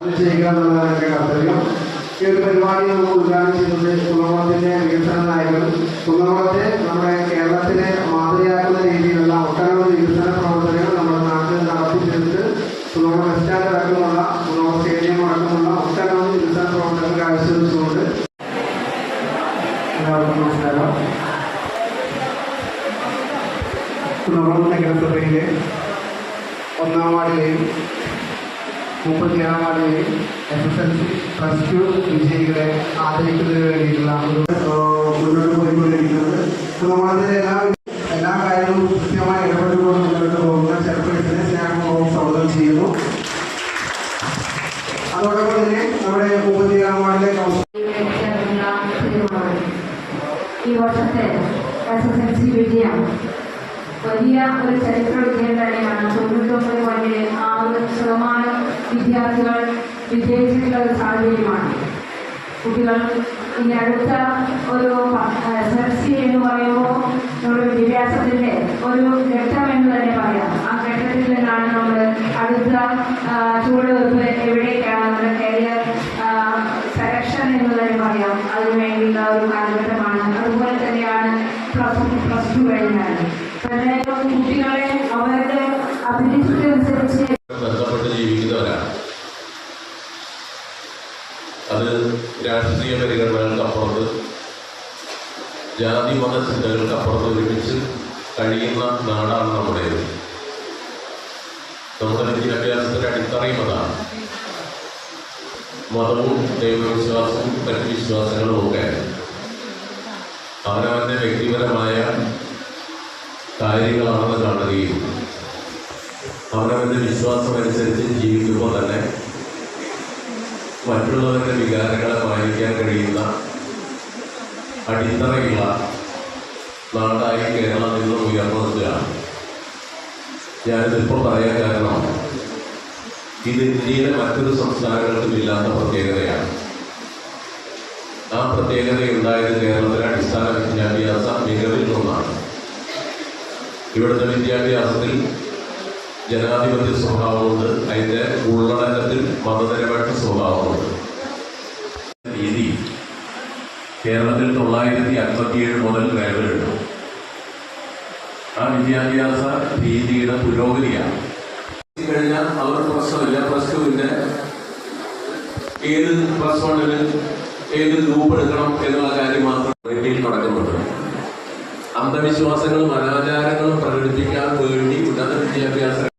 ചെയ്യുക എന്നുള്ളതാണ് എന്റെ കർത്തവ്യം ഈ പരിപാടി നമുക്ക് ഉദ്ഘാടനം ചെയ്യുന്നത് കുന്നംകുളത്തിന്റെ വികസന നായകൻ. നമ്മുടെ കേരളത്തിലെ മാതൃകയാക്കുന്ന രീതിയിലുള്ള ഒട്ടനവധി വികസന പ്രവർത്തനങ്ങൾ നമ്മുടെ നാട്ടിൽ നടത്തിച്ചെടുത്ത് കുന്നംകുളം ബസ് സ്റ്റാൻഡ് പ്രവർത്തനങ്ങൾ കാഴ്ചവെച്ചുകൊണ്ട് എല്ലാവർക്കും നമസ്കാരം. കുന്നംകുളം നഗരസഭയിലെ ഒന്നാം വാർഡിലെയും മുപ്പത്തിയേഴാം വാർഡിലെയും S S L C plus two വിജയികളെ ആദരിക്കുന്നതിന് വേണ്ടിയിട്ടുള്ള മുന്നോട്ട് പോയിക്കൊണ്ടിരിക്കുന്നത്. കുന്നംകുളത്തിലെ എല്ലാ എല്ലാ കാര്യങ്ങളും കൃത്യമായി ഇടപെട്ടുകൊണ്ട് മുന്നോട്ട് പോകുന്ന ചെറുപ്പത്തിന് സ്വാഗതം ചെയ്യുന്നു. അതോടൊപ്പം തന്നെ നമ്മുടെ മുപ്പത്തിയേഴാം വാർഡിലെ ഈ വർഷത്തെ എസ് എസ് എൽ സി വിജയം വലിയ ഒരു ചരിത്ര വിജയം തന്നെയാണ് തൊണ്ണൂറ്റൊമ്പത് പോയിന്റ് ആറ് ശതമാനം വിദ്യാർത്ഥികൾ വിജയിച്ചിട്ടുള്ള ഒരു സാഹചര്യമാണ്. കുട്ടികൾ ഇനി അടുത്ത ഒരു എസ് എന്ന് പറയുമ്പോൾ നമ്മുടെ വിദ്യാഭ്യാസത്തിന്റെ ഒരു ഘട്ടം എന്ന് തന്നെ പറയാം. ആ ഘട്ടത്തിൽ നിന്നാണ് നമ്മൾ അടുത്ത ചുവടുവെപ്പ് എവിടേക്കാണ് നമ്മുടെ കരിയർ സെലക്ഷൻ എന്ന് തന്നെ പറയാം. അതിനുവേണ്ടിയുള്ള ഒരു കാലഘട്ടമാണ്. അതുപോലെ തന്നെയാണ് പ്ലസ് പ്ലസ് ടു കഴിഞ്ഞാൽ കുട്ടികളെ അത് രാഷ്ട്രീയ പരിഗണനകൾക്കപ്പുറത്ത് ജാതി മത ചിന്തകൾക്കപ്പുറത്ത് ഒരുമിച്ച് കഴിയുന്ന നാടാണ് നമ്മുടേത്. നമ്മുടെ വിദ്യാഭ്യാസത്തിന്റെ അടിത്തറയും അതാണ്. മതവും ദൈവവിശ്വാസവും മറ്റ് വിശ്വാസങ്ങളും ഒക്കെ അവനവന്റെ വ്യക്തിപരമായ കാര്യങ്ങളാണെന്ന് കാണുകയും അവനവന്റെ വിശ്വാസം അനുസരിച്ച് ജീവിക്കുമ്പോൾ തന്നെ മറ്റുള്ളവരുടെ വികാരങ്ങളെ മാനിക്കാൻ കഴിയുന്ന അടിത്തറയുള്ള നാടായി കേരളം നിന്ന് ഉയർന്നു നിൽക്കുകയാണ് ഞാനിതിപ്പോൾ പറയാൻ കാരണം ഇത് ഇന്ത്യയിലെ മറ്റൊരു സംസ്ഥാനങ്ങൾക്കും ഇല്ലാത്ത പ്രത്യേകതയാണ്. ആ പ്രത്യേകത ഉണ്ടായത് കേരളത്തിലെ അടിസ്ഥാന വിദ്യാഭ്യാസ മികവിൽ നിന്നാണ് ഇവിടുത്തെ വിദ്യാഭ്യാസത്തിൽ ജനാധിപത്യ സ്വഭാവമുണ്ട്. അതിന്റെ ഉള്ളടക്കത്തിൽ മതനിരപേക്ഷ സ്വഭാവമുണ്ട്. രീതി കേരളത്തിൽ തൊള്ളായിരത്തി അൻപത്തിയേഴ് മുതൽ നിലവിലുണ്ട്. ആ വിദ്യാഭ്യാസ രീതിയുടെ പുരോഗതിയാണ്. കഴിഞ്ഞാൽ പ്രശ്നമില്ല. പ്ലസ് ഏത് പ്ലസ് ഏത് ഗ്രൂപ്പ് എടുക്കണം എന്നുള്ള കാര്യം മാത്രം നടക്കുന്നുണ്ട് അന്ധവിശ്വാസങ്ങളും അനാചാരങ്ങളും പ്രകടിപ്പിക്കാൻ വേണ്ടി ഉന്നത വിദ്യാഭ്യാസ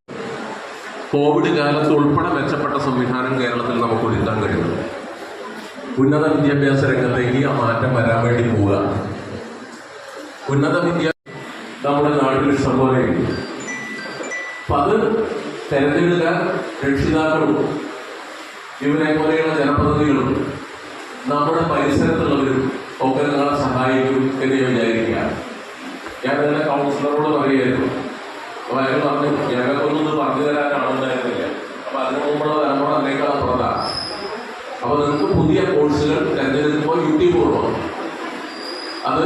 കോവിഡ് കാലത്ത് ഉൾപ്പെടെ മെച്ചപ്പെട്ട സംവിധാനം കേരളത്തിൽ നമുക്ക് ഒരുക്കാൻ കഴിയുന്നു ഉന്നത വിദ്യാഭ്യാസ രംഗത്തേക്ക് ആ മാറ്റം വരാൻ വേണ്ടി പോവുക. ഉന്നത വിദ്യാഭ്യാസം നമ്മുടെ നാട്ടിൽ ഇഷ്ടംപോലെ അപ്പൊ അത് തെരഞ്ഞെടുക്കാൻ രക്ഷിതാക്കളും ഇവരെ പോലെയുള്ള ജനപ്രതിനിധികളും നമ്മുടെ പരിസരത്തുള്ളവരും ഒക്കെ നിങ്ങളെ സഹായിക്കും എന്ന് ഞാൻ വിചാരിക്കുകയാണ്. ഞാൻ ഇന്നലെ കൗൺസിലറോട് പറയുമായിരുന്നു അപ്പൊ ഞങ്ങൾക്കൊന്നും പറഞ്ഞു തരാനാണെന്നായിരുന്നില്ല അപ്പൊ അതിനു മുമ്പുള്ള തലമുറ അതിനേക്കാൾ അപ്പൊ നിങ്ങൾക്ക് പുതിയ കോഴ്സുകൾ തിരഞ്ഞെടുക്കുമ്പോൾ യൂട്യൂബ് അത്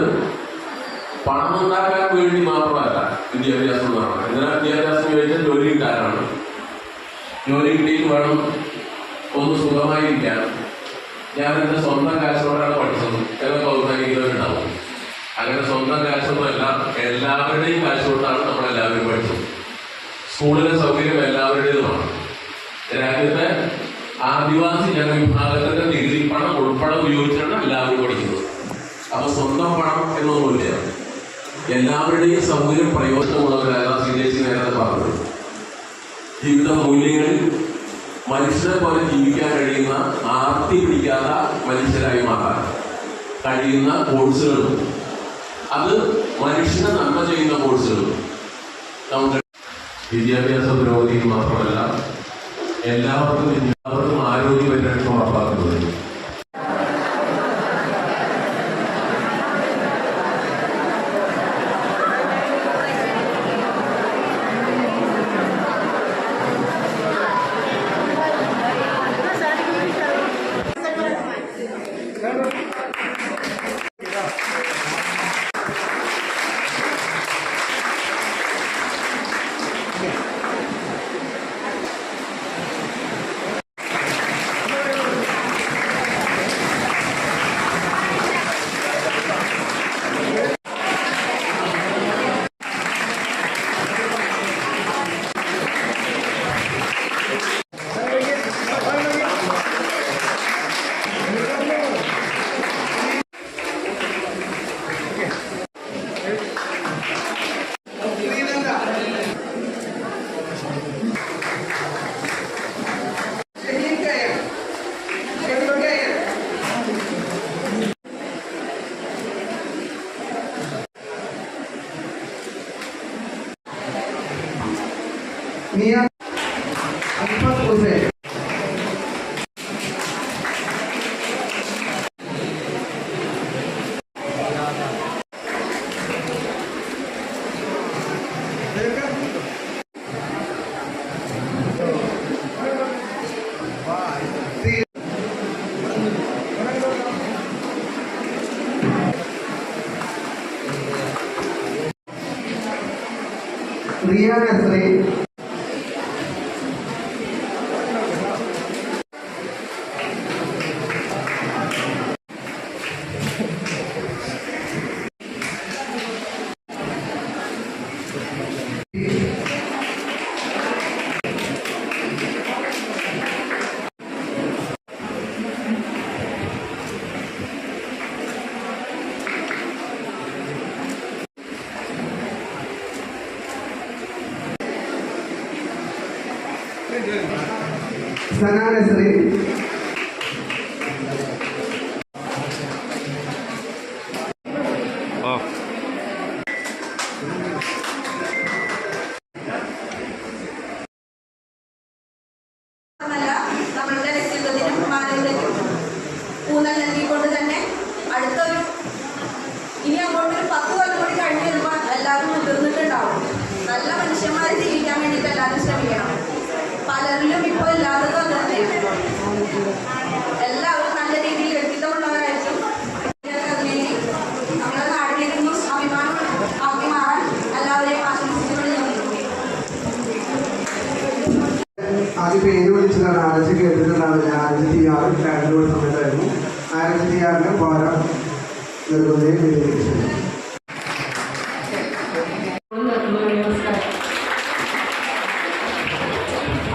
പണം ഉണ്ടാക്കാൻ വേണ്ടി മാത്രമല്ല വിദ്യാഭ്യാസം എന്ന് പറയുന്നത്. എന്തിനാ വിദ്യാഭ്യാസം ചോദിച്ചാൽ ജോലി കിട്ടാനാണ് ജോലി കിട്ടിയിട്ട് വേണം ഒന്ന് സുഖമായിരിക്കാൻ. ഞാൻ എന്റെ സ്വന്തം കാശോടാണ് പഠിച്ചത്. എന്നൊക്കെ ബഹുമാനിക്കുന്നവരുണ്ടാവും അങ്ങനെ സ്വന്തം കാശൊന്നുമല്ല എല്ലാവരുടെയും കാശോട്ടാണ് നമ്മളെല്ലാവരും പഠിച്ചത്. സ്കൂളിലെ സൗകര്യം എല്ലാവരുടേതുമാണ്. രാജ്യത്തെ ആദിവാസി ജനവിഭാഗത്തിന്റെ നികുതി പണം ഉൾപ്പെടെ ഉപയോഗിച്ചാണ് എല്ലാവരും പഠിക്കുന്നത് അപ്പൊ സ്വന്തം പണം എന്നൊന്നുമില്ല. എല്ലാവരുടെയും സൗകര്യം പ്രയോജനമുള്ളവരായ സി എസ് നേരത്തെ പറഞ്ഞത്. ജീവിത മൂല്യങ്ങളിൽ മനുഷ്യരെ പോലെ ജീവിക്കാൻ കഴിയുന്ന ആർത്തി പിടിക്കാത്ത മനുഷ്യരായി മാറാൻ കഴിയുന്ന കോഴ്സുകളും അത് മനുഷ്യനെ നന്മ ചെയ്യുന്ന നമുക്ക് വിദ്യാഭ്യാസ പുരോഗതിക്ക് മാത്രമല്ല എല്ലാവർക്കും എല്ലാവർക്കും ആരോഗ്യപരിരക്ഷ ഉറപ്പാക്കുന്നത്. Unanimously സന മാനവികതയ്ക്കും ഊന്നൽ നൽകിക്കൊണ്ട് എല്ലാവരും നല്ല രീതിയിൽ വ്യക്തിത്വമുള്ളവരായിരിക്കും. നമ്മുടെ നാടിലേക്കും അഭിമാനം ആക്കി മാറാൻ എല്ലാവരെയും ആശംസിച്ചുകൊണ്ട്. ആദ്യം പേര് വിളിച്ചതാണ് ആരച്ച് കേട്ടിട്ടുണ്ടാവില്ല ആരച്ച് ചെയ്യാറ് കാരന്റെ സമയത്തായിരുന്നു. ആരച്ച് ചെയ്യാറിന് പോരാ. നിർബന്ധം